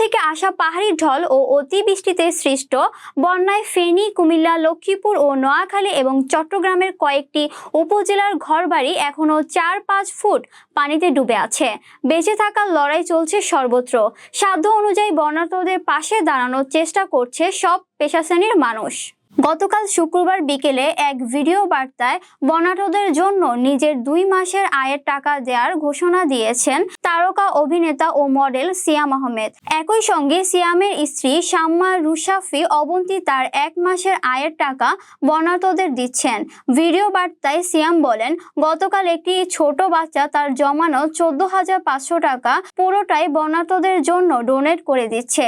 থেকে আসা পাহাড়ি ঢল ও অতিবৃষ্টিতে সৃষ্ট বন্যায় ফেনী, কুমিল্লা, লক্ষ্মীপুর ও নোয়াখালী এবং চট্টগ্রামের কয়েকটি উপজেলার ঘরবাড়ি এখনও চার পাঁচ ফুট পানিতে ডুবে আছে। বেঁচে থাকার লড়াই চলছে সর্বত্র। সাধ্য অনুযায়ী বন্যার্থদের পাশে দাঁড়ানোর চেষ্টা করছে সব পেশা শ্রেণির মানুষ। গতকাল শুক্রবার বিকেলে এক ভিডিও বার্তায় বনাটদের জন্য নিজের দুই মাসের আয়ের টাকা দেওয়ার ঘোষণা দিয়েছেন তারকা অভিনেতা ও মডেল সিয়াম আহমেদ। একই সঙ্গে সিয়ামের স্ত্রী শাম্মা রুশাফি অবন্তি তার এক মাসের আয়ের টাকা বনাটদের দিচ্ছেন। ভিডিও বার্তায় সিয়াম বলেন, গতকাল একটি ছোট বাচ্চা তার জমানো চোদ্দ হাজার পাঁচশো টাকা পুরোটাই বনাটদের জন্য ডোনেট করে দিচ্ছে।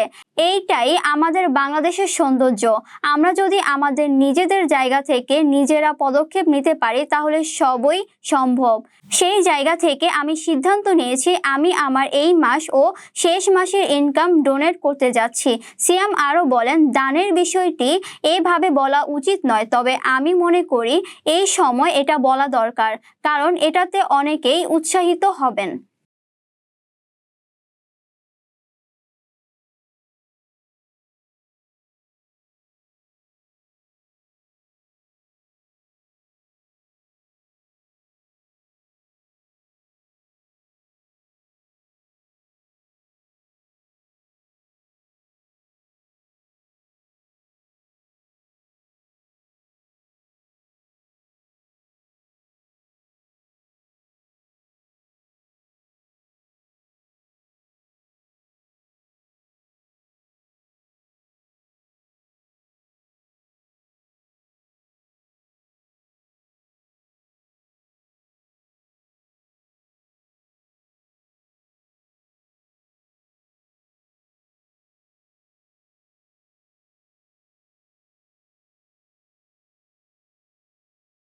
এইটাই আমাদের বাংলাদেশের সৌন্দর্য। আমরা যদি আমাদের নিজেদের জায়গা থেকে নিজেরা পদক্ষেপ নিতে পারি, তাহলে সবই সম্ভব। সেই জায়গা থেকে আমি সিদ্ধান্ত নিয়েছি, আমি আমার এই মাস ও শেষ মাসের ইনকাম ডোনেট করতে যাচ্ছি। সিয়াম আরও বলেন, দানের বিষয়টি এভাবে বলা উচিত নয়, তবে আমি মনে করি এই সময় এটা বলা দরকার, কারণ এটাতে অনেকেই উৎসাহিত হবেন।